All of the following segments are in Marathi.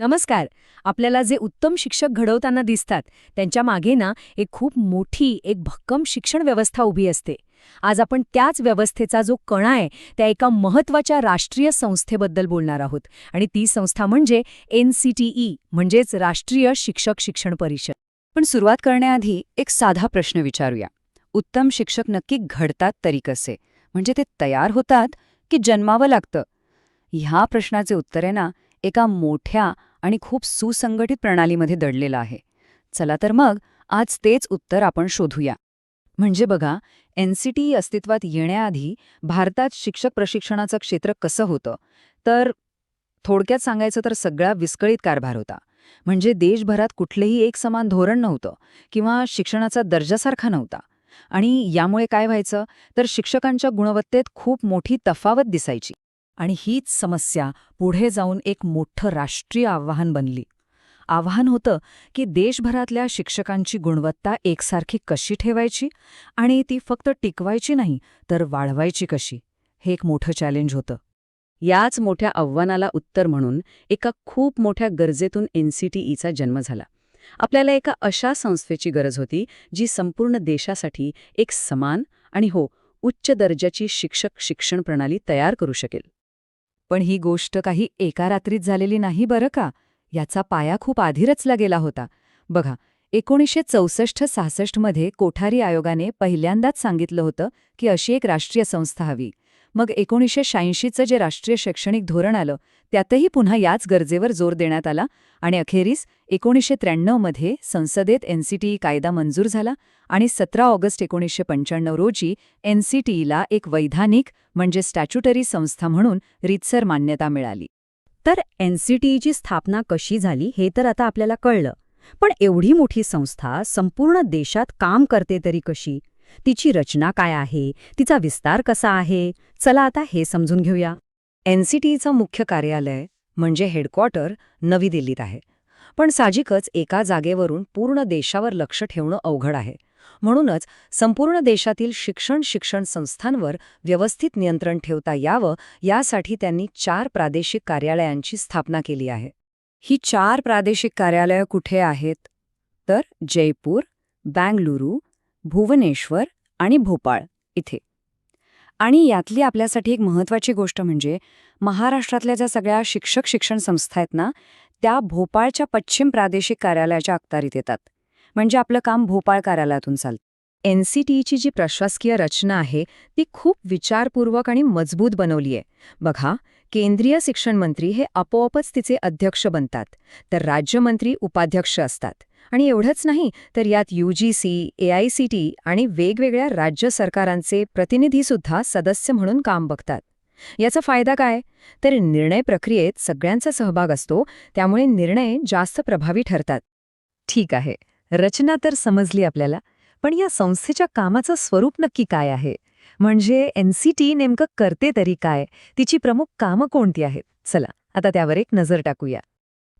नमस्कार. आपल्याला जे उत्तम शिक्षक घडवताना दिसतात त्यांच्या मागे ना एक खूप मोठी एक भक्कम शिक्षण व्यवस्था उभी असते. आज आपण त्याच व्यवस्थेचा जो कणा आहे त्या एका महत्त्वाच्या राष्ट्रीय संस्थेबद्दल बोलणार आहोत. आणि ती संस्था म्हणजे एन सी टी ई म्हणजेच राष्ट्रीय शिक्षक शिक्षण परिषद. पण सुरुवात करण्याआधी एक साधा प्रश्न विचारूया. उत्तम शिक्षक नक्की घडतात तरी कसे? म्हणजे ते तयार होतात की जन्मावं लागतं? ह्या प्रश्नाचे उत्तर आहे ना एका मोठ्या आणि खूप सुसंघटित प्रणालीमध्ये दडलेलं आहे. चला तर मग आज तेच उत्तर आपण शोधूया. म्हणजे बघा एन सी टी अस्तित्वात येण्याआधी भारतात शिक्षक प्रशिक्षणाचं क्षेत्र कसं होतं? तर थोडक्यात सांगायचं तर सगळा विस्कळीत कारभार होता. म्हणजे देशभरात कुठलेही एक समान धोरण नव्हतं किंवा शिक्षणाचा दर्जासारखा नव्हता. आणि यामुळे काय व्हायचं? तर शिक्षकांच्या गुणवत्तेत खूप मोठी तफावत दिसायची. आणि हीच समस्या पुढे जाऊन एक मोठं राष्ट्रीय आव्हान बनली. आव्हान होतं की देशभरातल्या शिक्षकांची गुणवत्ता एकसारखी कशी ठेवायची आणि ती फक्त टिकवायची नाही तर वाढवायची कशी? हे एक मोठं चॅलेंज होतं. याच मोठ्या आव्हानाला उत्तर म्हणून एका खूप मोठ्या गरजेतून एनसीटीईचा जन्म झाला. आपल्याला एका अशा संस्थेची गरज होती जी संपूर्ण देशासाठी एक समान आणि हो उच्च दर्जाची शिक्षक शिक्षण प्रणाली तयार करू शकेल. पण ही गोष्ट काही एका रात्रीत झालेली नाही बरं का? याचा पाया खूप आधी रचला गेला होता. बघा एकोणीसशे चौसष्ट सहासष्टमध्ये कोठारी आयोगाने पहिल्यांदाच सांगितलं होतं की अशी एक राष्ट्रीय संस्था हवी. मग एकोणीसशे शहाऐंशीचं जे राष्ट्रीय शैक्षणिक धोरण आलं त्यातही पुन्हा याच गरजेवर जोर देण्यात आला आणि अखेरीस एकोणीसशे त्र्याण्णवमध्ये संसदेत एनसीटीई कायदा मंजूर झाला आणि सतरा ऑगस्ट एकोणीसशे पंच्याण्णव रोजी एनसीटीईला एक वैधानिक म्हणजे स्टॅच्युटरी संस्था म्हणून रीतसर मान्यता मिळाली. तर एनसीटीईची स्थापना कशी झाली हे तर आता आपल्याला कळलं. पण एवढी मोठी संस्था संपूर्ण देशात काम करते तरी कशी? तिची रचना काय आहे? तिचा विस्तार कसा आहे? चला आता हे समजून घेऊया. एनसीटीचं मुख्य कार्यालय म्हणजे हेडक्वार्टर नवी दिल्लीत आहे. पण साहजिकच एका जागेवरून पूर्ण देशावर लक्ष ठेवणं अवघड आहे. म्हणूनच संपूर्ण देशातील शिक्षण शिक्षण संस्थांवर व्यवस्थित नियंत्रण ठेवता यावं यासाठी त्यांनी चार प्रादेशिक कार्यालयांची स्थापना केली आहे. ही चार प्रादेशिक कार्यालयं कुठे आहेत? तर जयपूर बँगलुरू भुवनेश्वर आणि भोपाळ इथे. आणि यातली आपल्यासाठी एक महत्त्वाची गोष्ट म्हणजे महाराष्ट्रातल्या ज्या सगळ्या शिक्षक शिक्षण संस्था आहेत ना त्या भोपाळच्या पश्चिम प्रादेशिक कार्यालयाच्या अखत्यारीत येतात. म्हणजे आपलं काम भोपाळ कार्यालयातून चालतं. एनसीटीईची जी प्रशासकीय रचना आहे ती खूप विचारपूर्वक आणि मजबूत बनवली आहे. बघा केंद्रीय शिक्षण मंत्री हे आपोआपच तिचे अध्यक्ष बनतात तर राज्यमंत्री उपाध्यक्ष असतात. आणि एवढंच नाही तर यात यूजीसी एआयसीटी आणि वेगवेगळ्या राज्य सरकारांचे प्रतिनिधीसुद्धा सदस्य म्हणून काम बघतात. याचा फायदा काय? तर निर्णय प्रक्रियेत सगळ्यांचा सहभाग असतो त्यामुळे निर्णय जास्त प्रभावी ठरतात. ठीक आहे रचना तर समजली आपल्याला पण या संस्थेच्या कामाचं स्वरूप नक्की काय आहे? म्हणजे एन सी टी नेमकं करते तरी काय? तिची प्रमुख कामं कोणती आहेत? चला आता त्यावर एक नजर टाकूया.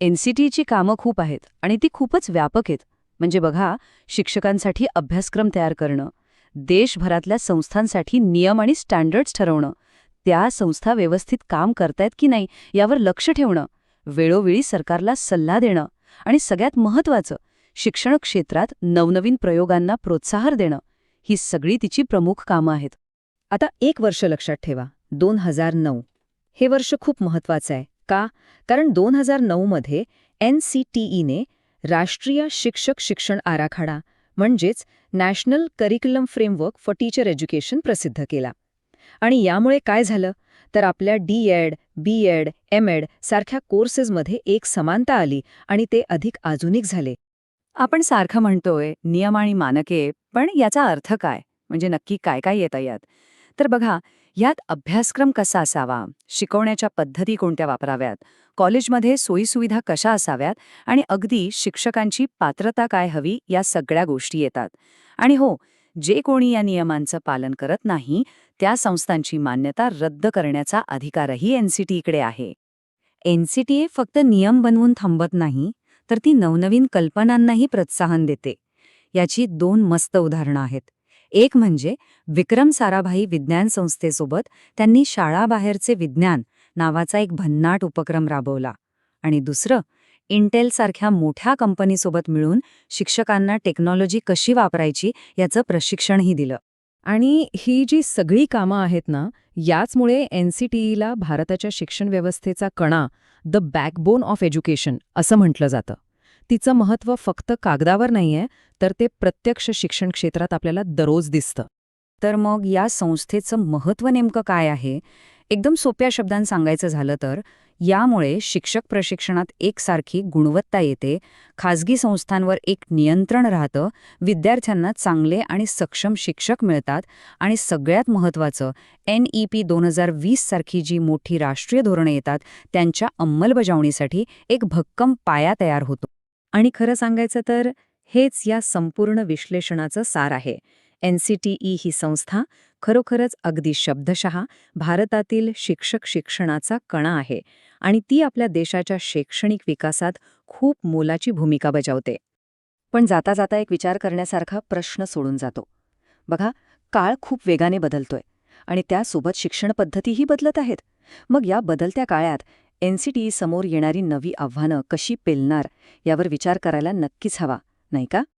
एनसीटीची कामं खूप आहेत आणि ती खूपच व्यापक आहेत. म्हणजे बघा शिक्षकांसाठी अभ्यासक्रम तयार करणं देशभरातल्या संस्थांसाठी नियम आणि स्टँडर्ड्स ठरवणं त्या संस्था व्यवस्थित काम करतायत की नाही यावर लक्ष ठेवणं वेळोवेळी सरकारला सल्ला देणं आणि सगळ्यात महत्त्वाचं शिक्षण क्षेत्रात नवनवीन प्रयोगांना प्रोत्साहन देणं ही सगळी तिची प्रमुख कामं आहेत. आता एक वर्ष लक्षात ठेवा. दोन हजार नऊ. हे वर्ष खूप महत्वाचं आहे. का? कारण दोन हजार नऊमध्ये एन सी टी ईने राष्ट्रीय शिक्षक शिक्षण आराखडा म्हणजेच national curriculum framework for teacher education प्रसिद्ध केला. आणि यामुळे काय झालं? तर आपल्या D Ed B Ed M Ed सारख्या कोर्सेसमध्ये एक समानता आली आणि ते अधिक आधुनिक झाले. आपण सारखं म्हणतोय नियम आणि मानके पण याचा अर्थ काय? म्हणजे नक्की काय काय येतं यात? तर बघा यात अभ्यासक्रम कसा असावा? शिकवण्याच्या पद्धती कोणत्या वापराव्यात? कॉलेजमध्ये सोयीसुविधा कशा असाव्यात? आणि अगदी शिक्षकांची पात्रता काय हवी या सगळ्या गोष्टी येतात. आणि हो जे कोणी या नियमांचं पालन करत नाही त्या संस्थांची मान्यता रद्द करण्याचा अधिकारही एनसीटीकडे आहे. एनसीटीए फक्त नियम बनवून थांबत नाही तर ती नवनवीन कल्पनांनाही प्रोत्साहन देते. याची दोन मस्त उदाहरणं आहेत. एक म्हणजे विक्रम साराभाई विज्ञान संस्थेसोबत त्यांनी शाळाबाहेरचे विज्ञान नावाचा एक भन्नाट उपक्रम राबवला. आणि दुसरं इंटेलसारख्या मोठ्या कंपनीसोबत मिळून शिक्षकांना टेक्नॉलॉजी कशी वापरायची याचं प्रशिक्षणही दिलं. आणि ही जी सगळी कामं आहेत ना याचमुळे एन सी टी ईला भारताच्या शिक्षण व्यवस्थेचा कणा द बॅकबोन ऑफ एज्युकेशन असं म्हटलं जातं. तिचं महत्त्व फक्त कागदावर नाहीये तर ते प्रत्यक्ष शिक्षण क्षेत्रात आपल्याला दररोज दिसतं. तर मग या संस्थेचं महत्त्व नेमकं काय आहे? एकदम सोप्या शब्दांत सांगायचं झालं तर यामुळे शिक्षक प्रशिक्षणात एकसारखी गुणवत्ता येते खाजगी संस्थांवर एक नियंत्रण राहतं विद्यार्थ्यांना चांगले आणि सक्षम शिक्षक मिळतात आणि सगळ्यात महत्त्वाचं एन ई पी दोन हजार वीस सारखी जी मोठी राष्ट्रीय धोरणं येतात त्यांच्या अंमलबजावणीसाठी एक भक्कम पाया तयार होतो. आणि खरं सांगायचं तर हेच या संपूर्ण विश्लेषणाचं सार आहे. एन सी टी ई ही संस्था खरोखरच अगदी शब्दशः भारतातील शिक्षक शिक्षणाचा कणा आहे आणि ती आपल्या देशाच्या शैक्षणिक विकासात खूप मोलाची भूमिका बजावते. पण जाता जाता एक विचार करण्यासारखा प्रश्न सोडून जातो. बघा काळ खूप वेगाने बदलतोय आणि त्यासोबत शिक्षण पद्धतीही बदलत आहेत. मग या बदलत्या काळात एनसीटीई समोर येणारी नवी आव्हानं कशी पेलणार यावर विचार करायला नक्कीच हवा नाही का?